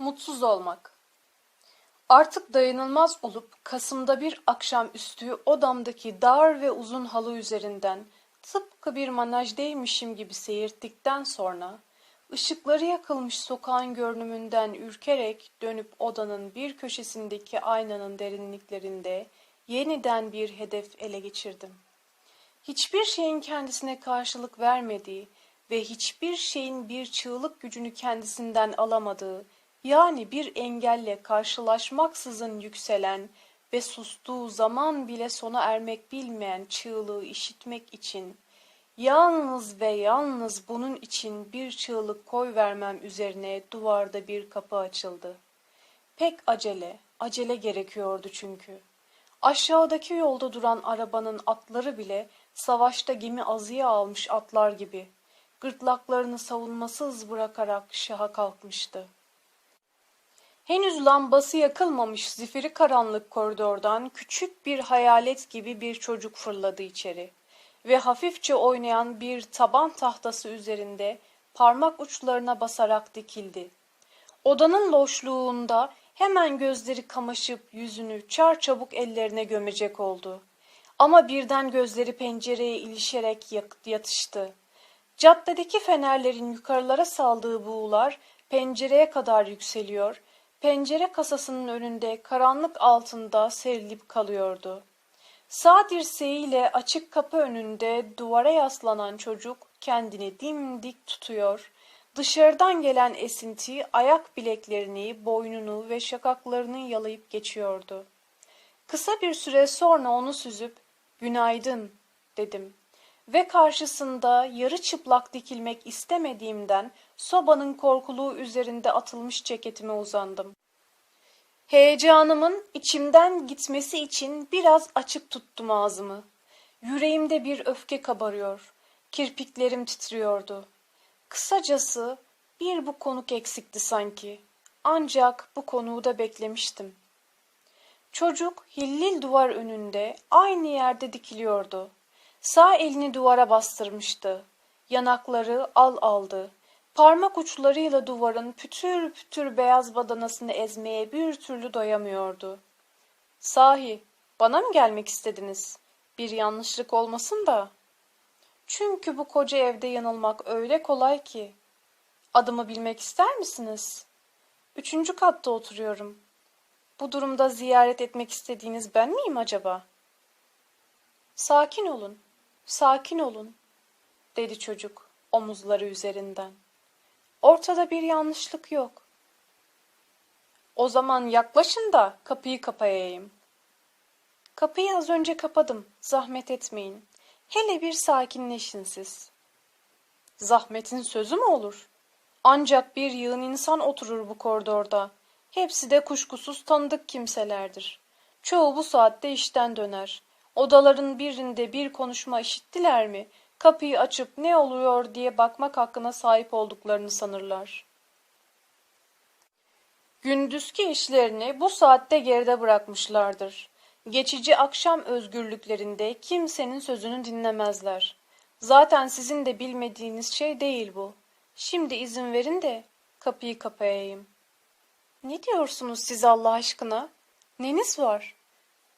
Mutsuz olmak. Artık dayanılmaz olup Kasım'da bir akşamüstü odamdaki dar ve uzun halı üzerinden tıpkı bir manajdeymişim gibi seyirttikten sonra ışıkları yakılmış sokağın görünümünden ürkerek dönüp odanın bir köşesindeki aynanın derinliklerinde yeniden bir hedef ele geçirdim. Hiçbir şeyin kendisine karşılık vermediği ve hiçbir şeyin bir çığlık gücünü kendisinden alamadığı, yani bir engelle karşılaşmaksızın yükselen ve sustuğu zaman bile sona ermek bilmeyen çığlığı işitmek için, yalnız ve yalnız bunun için bir çığlık koy vermem üzerine duvarda bir kapı açıldı. Pek acele, acele gerekiyordu çünkü. Aşağıdaki yolda duran arabanın atları bile savaşta gemi azıya almış atlar gibi gırtlaklarını savunmasız bırakarak şaha kalkmıştı. Henüz lambası yakılmamış zifiri karanlık koridordan küçük bir hayalet gibi bir çocuk fırladı içeri ve hafifçe oynayan bir taban tahtası üzerinde parmak uçlarına basarak dikildi. Odanın loşluğunda hemen gözleri kamaşıp yüzünü çarçabuk ellerine gömecek oldu. Ama birden gözleri pencereye ilişerek yatıştı. Caddedeki fenerlerin yukarılara saldığı buğular pencereye kadar yükseliyor, pencere kasasının önünde karanlık altında serilip kalıyordu. Sağ dirseğiyle açık kapı önünde duvara yaslanan çocuk kendini dimdik tutuyor, dışarıdan gelen esinti ayak bileklerini, boynunu ve şakaklarını yalayıp geçiyordu. Kısa bir süre sonra onu süzüp, günaydın dedim ve karşısında yarı çıplak dikilmek istemediğimden sobanın korkuluğu üzerinde atılmış ceketime uzandım. Heyecanımın içimden gitmesi için biraz açık tuttum ağzımı. Yüreğimde bir öfke kabarıyor. Kirpiklerim titriyordu. Kısacası bir bu konuk eksikti sanki. Ancak bu konuğu da beklemiştim. Çocuk hillil duvar önünde aynı yerde dikiliyordu. Sağ elini duvara bastırmıştı. Yanakları al aldı. Parmak uçlarıyla duvarın pütür pütür beyaz badanasını ezmeye bir türlü doyamıyordu. Sahi, bana mı gelmek istediniz? Bir yanlışlık olmasın da. Çünkü bu koca evde yanılmak öyle kolay ki. Adımı bilmek ister misiniz? Üçüncü katta oturuyorum. Bu durumda ziyaret etmek istediğiniz ben miyim acaba? Sakin olun. Sakin olun, dedi çocuk omuzları üzerinden. Ortada bir yanlışlık yok. O zaman yaklaşın da kapıyı kapayayım. Kapıyı az önce kapadım, zahmet etmeyin. Hele bir sakinleşin siz. Zahmetin sözü mü olur? Ancak bir yığın insan oturur bu koridorda. Hepsi de kuşkusuz tanıdık kimselerdir. Çoğu bu saatte işten döner. Odaların birinde bir konuşma işittiler mi, kapıyı açıp ne oluyor diye bakmak hakkına sahip olduklarını sanırlar. Gündüzki işlerini bu saatte geride bırakmışlardır. Geçici akşam özgürlüklerinde kimsenin sözünü dinlemezler. Zaten sizin de bilmediğiniz şey değil bu. Şimdi izin verin de kapıyı kapayayım. Ne diyorsunuz siz Allah aşkına? Neniz var?''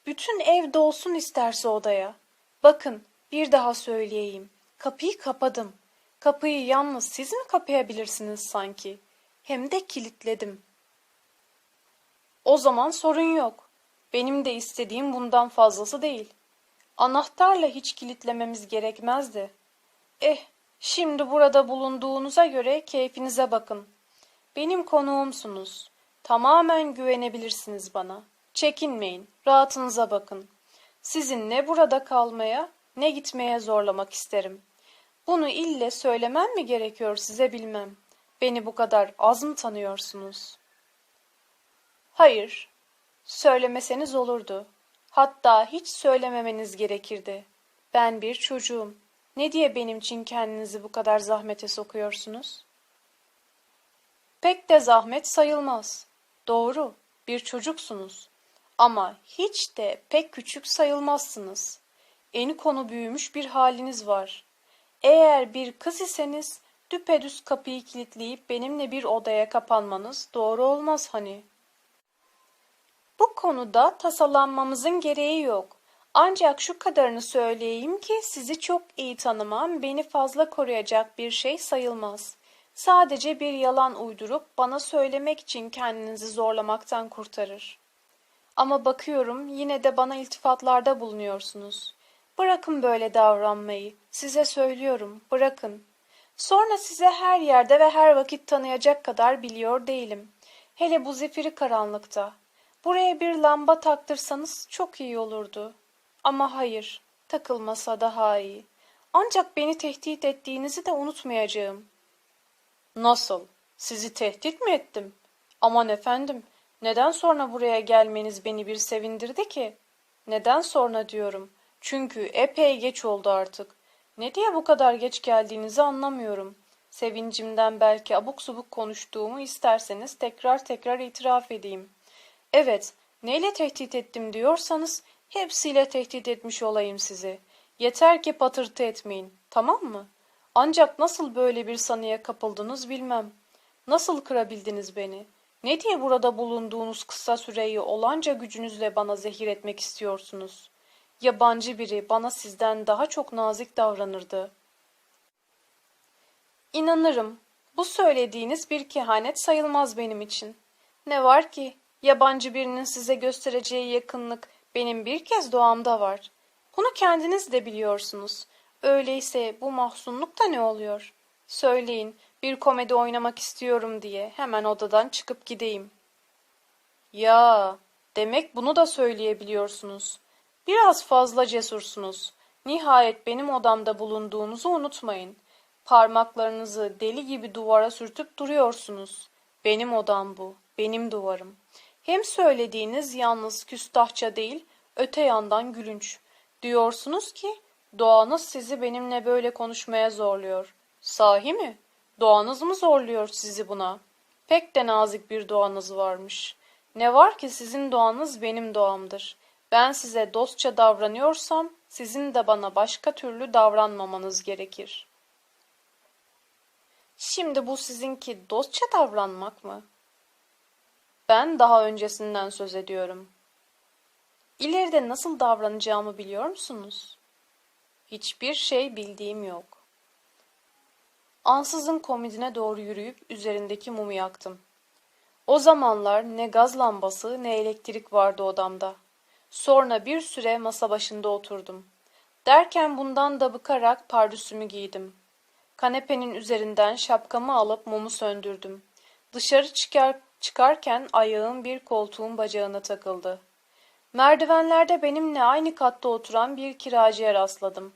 Bütün ev dolsun isterse odaya. Bakın bir daha söyleyeyim. Kapıyı kapadım. Kapıyı yalnız siz mi kapayabilirsiniz sanki? Hem de kilitledim. O zaman sorun yok. Benim de istediğim bundan fazlası değil. Anahtarla hiç kilitlememiz gerekmezdi. Eh, şimdi burada bulunduğunuza göre keyfinize bakın. Benim konuğumsunuz. Tamamen güvenebilirsiniz bana.'' Çekinmeyin, rahatınıza bakın. Sizi ne burada kalmaya ne gitmeye zorlamak isterim. Bunu ille söylemem mi gerekiyor size bilmem. Beni bu kadar az mı tanıyorsunuz? Hayır, söylemeseniz olurdu. Hatta hiç söylememeniz gerekirdi. Ben bir çocuğum. Ne diye benim için kendinizi bu kadar zahmete sokuyorsunuz? Pek de zahmet sayılmaz. Doğru, bir çocuksunuz. Ama hiç de pek küçük sayılmazsınız. Eni konu büyümüş bir haliniz var. Eğer bir kız iseniz düpedüz kapıyı kilitleyip benimle bir odaya kapanmanız doğru olmaz hani. Bu konuda tasalanmamızın gereği yok. Ancak şu kadarını söyleyeyim ki sizi çok iyi tanımam beni fazla koruyacak bir şey sayılmaz. Sadece bir yalan uydurup bana söylemek için kendinizi zorlamaktan kurtarır. Ama bakıyorum yine de bana iltifatlarda bulunuyorsunuz. Bırakın böyle davranmayı. Size söylüyorum, bırakın. Sonra size her yerde ve her vakit tanıyacak kadar biliyor değilim. Hele bu zifiri karanlıkta. Buraya bir lamba taktırsanız çok iyi olurdu. Ama hayır, takılmasa daha iyi. Ancak beni tehdit ettiğinizi de unutmayacağım. Nasıl? Sizi tehdit mi ettim? Aman efendim, neden sonra buraya gelmeniz beni bir sevindirdi ki? Neden sonra diyorum. Çünkü epey geç oldu artık. Ne diye bu kadar geç geldiğinizi anlamıyorum. Sevincimden belki abuk subuk konuştuğumu isterseniz tekrar tekrar itiraf edeyim. Evet, neyle tehdit ettim diyorsanız hepsiyle tehdit etmiş olayım sizi. Yeter ki patırtı etmeyin, tamam mı? Ancak nasıl böyle bir sanıya kapıldınız bilmem. Nasıl kırabildiniz beni? Ne diye burada bulunduğunuz kısa süreyi olanca gücünüzle bana zehir etmek istiyorsunuz? Yabancı biri bana sizden daha çok nazik davranırdı. İnanırım. Bu söylediğiniz bir kehanet sayılmaz benim için. Ne var ki yabancı birinin size göstereceği yakınlık benim bir kez doğamda var. Bunu kendiniz de biliyorsunuz. Öyleyse bu mahzunluk da ne oluyor? Söyleyin, bir komedi oynamak istiyorum diye hemen odadan çıkıp gideyim. Ya, demek bunu da söyleyebiliyorsunuz. Biraz fazla cesursunuz. Nihayet benim odamda bulunduğunuzu unutmayın. Parmaklarınızı deli gibi duvara sürtüp duruyorsunuz. Benim odam bu, benim duvarım. Hem söylediğiniz yalnız küstahça değil, öte yandan gülünç. Diyorsunuz ki, doğanız sizi benimle böyle konuşmaya zorluyor. Sahi mi? Doğanız mı zorluyor sizi buna? Pek de nazik bir doğanız varmış. Ne var ki sizin doğanız benim doğamdır. Ben size dostça davranıyorsam sizin de bana başka türlü davranmamanız gerekir. Şimdi bu sizinki dostça davranmak mı? Ben daha öncesinden söz ediyorum. İleride nasıl davranacağımı biliyor musunuz? Hiçbir şey bildiğim yok. Ansızın komodine doğru yürüyüp üzerindeki mumu yaktım. O zamanlar ne gaz lambası ne elektrik vardı odamda. Sonra bir süre masa başında oturdum. Derken bundan da bıkarak pardüsümü giydim. Kanepenin üzerinden şapkamı alıp mumu söndürdüm. Dışarı çıkar, çıkarken ayağım bir koltuğun bacağına takıldı. Merdivenlerde benimle aynı katta oturan bir kiracıya rastladım.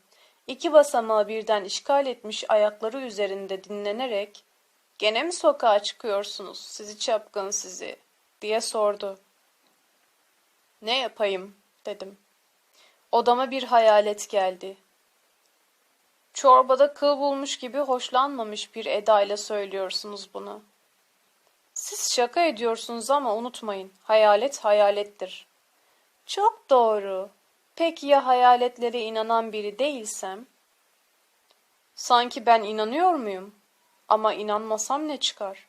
İki basamağı birden işgal etmiş ayakları üzerinde dinlenerek ''Gene mi sokağa çıkıyorsunuz, sizi çapkın sizi?'' diye sordu. ''Ne yapayım?'' dedim. Odama bir hayalet geldi. Çorbada kıl bulmuş gibi hoşlanmamış bir edayla söylüyorsunuz bunu. Siz şaka ediyorsunuz ama unutmayın, hayalet hayalettir. Çok doğru. Peki ya hayaletlere inanan biri değilsem? Sanki ben inanıyor muyum? Ama inanmasam ne çıkar?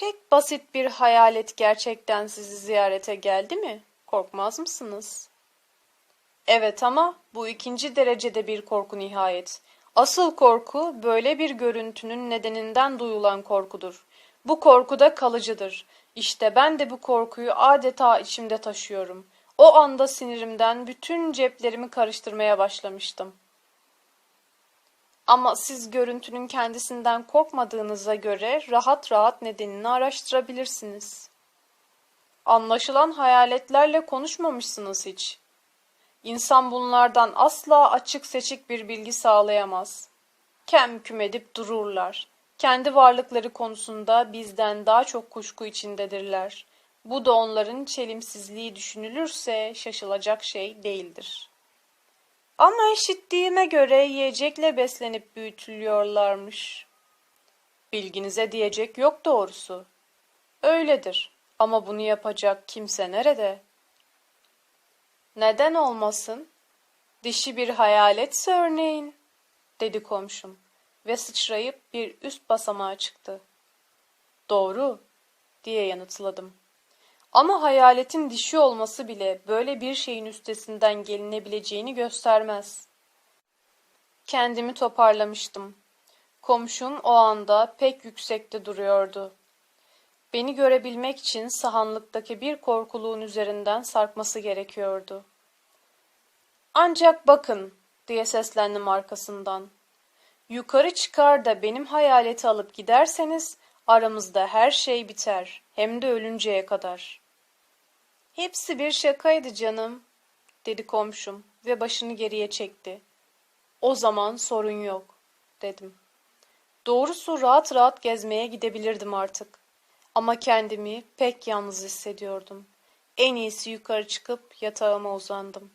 Pek basit bir hayalet gerçekten sizi ziyarete geldi mi? Korkmaz mısınız? Evet ama bu ikinci derecede bir korku nihayet. Asıl korku böyle bir görüntünün nedeninden duyulan korkudur. Bu korku da kalıcıdır. İşte ben de bu korkuyu adeta içimde taşıyorum. O anda sinirimden bütün ceplerimi karıştırmaya başlamıştım. Ama siz görüntünün kendisinden korkmadığınıza göre rahat rahat nedenini araştırabilirsiniz. Anlaşılan hayaletlerle konuşmamışsınız hiç. İnsan bunlardan asla açık seçik bir bilgi sağlayamaz. Kem küm edip dururlar. Kendi varlıkları konusunda bizden daha çok kuşku içindedirler. Bu da onların çelimsizliği düşünülürse şaşılacak şey değildir. Ama işittiğime göre yiyecekle beslenip büyütülüyorlarmış. Bilginize diyecek yok doğrusu. Öyledir ama bunu yapacak kimse nerede? Neden olmasın? Dişi bir hayaletse örneğin, dedi komşum. ve sıçrayıp bir üst basamağa çıktı. Doğru, diye yanıtladım. Ama hayaletin dişi olması bile böyle bir şeyin üstesinden gelinebileceğini göstermez. Kendimi toparlamıştım. Komşum o anda pek yüksekte duruyordu. Beni görebilmek için sahanlıktaki bir korkuluğun üzerinden sarkması gerekiyordu. Ancak bakın, diye seslendim arkasından. Yukarı çıkar da benim hayaleti alıp giderseniz aramızda her şey biter, hem de ölünceye kadar. Hepsi bir şakaydı canım, dedi komşum ve başını geriye çekti. O zaman sorun yok, dedim. Doğrusu rahat rahat gezmeye gidebilirdim artık. Ama kendimi pek yalnız hissediyordum. En iyisi yukarı çıkıp yatağıma uzandım.